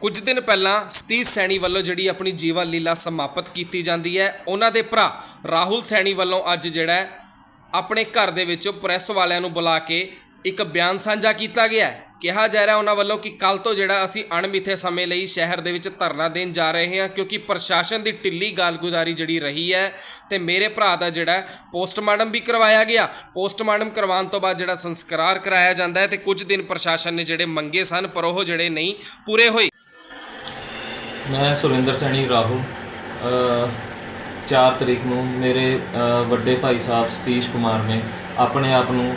ਕੁਝ ਦਿਨ ਪਹਿਲਾਂ ਸਤੀਸ਼ ਸੈਣੀ ਵੱਲੋਂ ਜਿਹੜੀ ਆਪਣੀ ਜੀਵਨ ਲੀਲਾ ਸਮਾਪਤ ਕੀਤੀ ਜਾਂਦੀ ਹੈ, ਉਹਨਾਂ ਦੇ ਭਰਾ ਰਾਹੁਲ ਸੈਣੀ ਵੱਲੋਂ ਅੱਜ ਜਿਹੜਾ ਆਪਣੇ ਘਰ ਦੇ ਵਿੱਚੋਂ ਪ੍ਰੈਸ ਵਾਲਿਆਂ ਨੂੰ ਬੁਲਾ ਕੇ ਇੱਕ ਬਿਆਨ ਸਾਂਝਾ ਕੀਤਾ ਗਿਆ ਹੈ। ਕਿਹਾ ਜਾ ਰਿਹਾ ਉਹਨਾਂ ਵੱਲੋਂ ਕਿ ਕੱਲ ਤੋਂ ਜਿਹੜਾ ਅਸੀਂ ਅਣਮਿੱਥੇ ਸਮੇਂ ਲਈ ਸ਼ਹਿਰ ਦੇ ਵਿੱਚ ਧਰਨਾ ਦੇਣ ਜਾ ਰਹੇ ਹਾਂ, ਕਿਉਂਕਿ ਪ੍ਰਸ਼ਾਸਨ ਦੀ ਢਿੱਲੀ ਗਾਲਗੁਜ਼ਾਰੀ ਜਿਹੜੀ ਰਹੀ ਹੈ ਤੇ ਮੇਰੇ ਭਰਾ ਦਾ ਜਿਹੜਾ ਪੋਸਟਮਾਰਟਮ ਵੀ ਕਰਵਾਇਆ ਗਿਆ। ਪੋਸਟਮਾਰਟਮ ਕਰਵਾਉਣ ਤੋਂ ਬਾਅਦ ਜਿਹੜਾ ਸੰਸਕਾਰ ਕਰਾਇਆ ਜਾਂਦਾ ਹੈ ਤੇ ਕੁਝ ਦਿਨ ਪ੍ਰਸ਼ਾਸਨ ਨੇ ਜਿਹੜੇ ਮੰਗੇ ਸਨ, ਪਰ ਉਹ ਜਿਹੜੇ ਨਹੀਂ ਪੂਰੇ ਹੋਏ। ਮੈਂ ਸੁਰਿੰਦਰ ਸੈਣੀ ਰਾਹੁਲ। ਅ, 4 ਤਰੀਕ ਨੂੰ ਮੇਰੇ ਵੱਡੇ ਭਾਈ ਸਾਹਿਬ ਸਤੀਸ਼ ਕੁਮਾਰ ਨੇ ਆਪਣੇ ਆਪ ਨੂੰ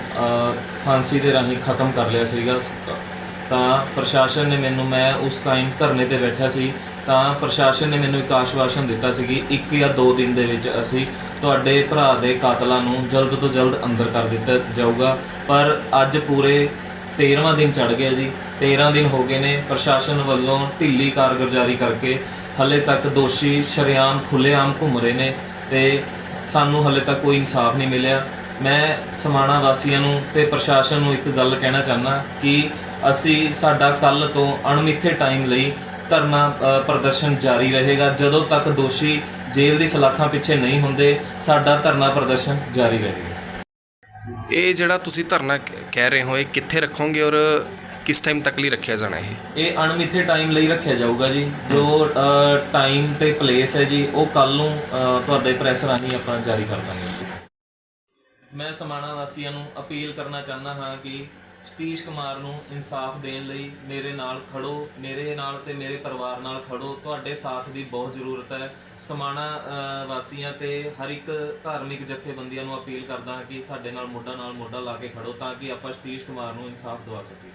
ਫਾਂਸੀ ਦੇ ਰਾਹੀਂ ਖਤਮ ਕਰ ਲਿਆ ਸੀਗਾ। ਤਾਂ ਪ੍ਰਸ਼ਾਸਨ ਨੇ ਮੈਨੂੰ ਮੈਂ ਉਸ ਟਾਈਮ ਧਰਨੇ ਤੇ ਬੈਠਾ ਸੀ ਤਾਂ ਪ੍ਰਸ਼ਾਸਨ ਨੇ ਮੈਨੂੰ ਇੱਕ ਆਸ਼ਵਾਸਨ ਦਿੱਤਾ ਸੀ ਕਿ ਇੱਕ ਜਾਂ ਦੋ ਦਿਨ ਦੇ ਵਿੱਚ ਅਸੀਂ ਤੁਹਾਡੇ ਭਰਾ ਦੇ ਕਾਤਲਾਂ ਨੂੰ ਜਲਦ ਤੋਂ ਜਲਦ ਅੰਦਰ ਕਰ ਦਿੱਤਾ ਜਾਊਗਾ। ਪਰ ਅੱਜ ਪੂਰੇ 13ਵਾਂ ਦਿਨ ਚੜ ਗਿਆ ਜੀ। 13 ਦਿਨ ਹੋ ਗਏ ਨੇ ਪ੍ਰਸ਼ਾਸਨ ਵੱਲੋਂ ਢਿੱਲੀ ਕਾਰਗੁਜ਼ਾਰੀ ਕਰਕੇ। ਹਲੇ ਤੱਕ ਦੋਸ਼ੀ ਸ਼ਰੇਆਮ ਖੁੱਲੇਆਮ ਘੁੰਮ ਰਹੇ ਨੇ ਤੇ ਸਾਨੂੰ ਹਲੇ ਤੱਕ ਕੋਈ ਇਨਸਾਫ ਨਹੀਂ ਮਿਲਿਆ। ਮੈਂ ਸਮਾਣਾ ਵਾਸੀਆਂ ਨੂੰ ਤੇ ਪ੍ਰਸ਼ਾਸਨ ਨੂੰ ਇੱਕ ਗੱਲ ਕਹਿਣਾ ਚਾਹੁੰਦਾ ਕਿ ਅਸੀਂ ਸਾਡਾ ਕੱਲ ਤੋਂ ਅਣਮਿੱਥੇ ਟਾਈਮ ਲਈ ਧਰਨਾ ਪ੍ਰਦਰਸ਼ਨ ਜਾਰੀ ਰਹੇਗਾ। ਜਦੋਂ ਤੱਕ ਦੋਸ਼ੀ ਜੇਲ੍ਹ ਦੀ ਸਲਾਖਾਂ ਪਿੱਛੇ ਨਹੀਂ ਹੁੰਦੇ, ਸਾਡਾ ਧਰਨਾ ਪ੍ਰਦਰਸ਼ਨ ਜਾਰੀ ਰਹੇਗਾ। ਇਹ ਜਿਹੜਾ ਤੁਸੀਂ ਧਰਨਾ ਕਹਿ ਰਹੇ ਹੋ, ਇਹ ਕਿੱਥੇ ਰੱਖੋਗੇ ਔਰ ਕਿਸ ਟਾਈਮ ਤੱਕ ਲਈ ਰੱਖਿਆ ਜਾਣਾ ਇਹ? ਇਹ ਅਣਮਿੱਥੇ ਟਾਈਮ ਲਈ ਰੱਖਿਆ ਜਾਊਗਾ ਜੀ। ਜੋ ਟਾਈਮ ਤੇ ਪਲੇਸ ਹੈ ਜੀ ਉਹ ਕੱਲ ਨੂੰ ਅ, ਤੁਹਾਡੇ ਪ੍ਰੈਸ ਰਾਹੀਂ ਆਪਾਂ ਜਾਰੀ ਕਰ ਦਾਂਗੇ ਜੀ। ਮੈਂ ਸਮਾਣਾ ਵਾਸੀਆਂ ਨੂੰ ਅਪੀਲ ਕਰਨਾ ਚਾਹੁੰਦਾ ਹਾਂ ਕਿ ਸਤੀਸ਼ ਕੁਮਾਰ ਨੂੰ ਇਨਸਾਫ ਦੇਣ ਲਈ ਮੇਰੇ ਨਾਲ ਖੜੋ ਮੇਰੇ ਨਾਲ ਤੇ ਮੇਰੇ ਪਰਿਵਾਰ ਨਾਲ ਖੜੋ। ਤੁਹਾਡੇ ਸਾਥ ਦੀ ਬਹੁਤ ਜ਼ਰੂਰਤ ਹੈ। ਸਮਾਣਾ ਅ, ਵਾਸੀਆਂ ਤੇ ਹਰ ਇੱਕ ਧਾਰਮਿਕ ਜਥੇਬੰਦੀਆਂ ਨੂੰ ਅਪੀਲ ਕਰਦਾ ਹਾਂ ਕਿ ਸਾਡੇ ਨਾਲ ਮੋਢਾ ਨਾਲ ਮੋਢਾ ਲਾ ਕੇ ਖੜੋ ਤਾਂ ਕਿ ਆਪਾਂ ਸਤੀਸ਼ ਕੁਮਾਰ ਨੂੰ ਇਨਸਾਫ ਦਿਵਾ ਸਕੀਏ।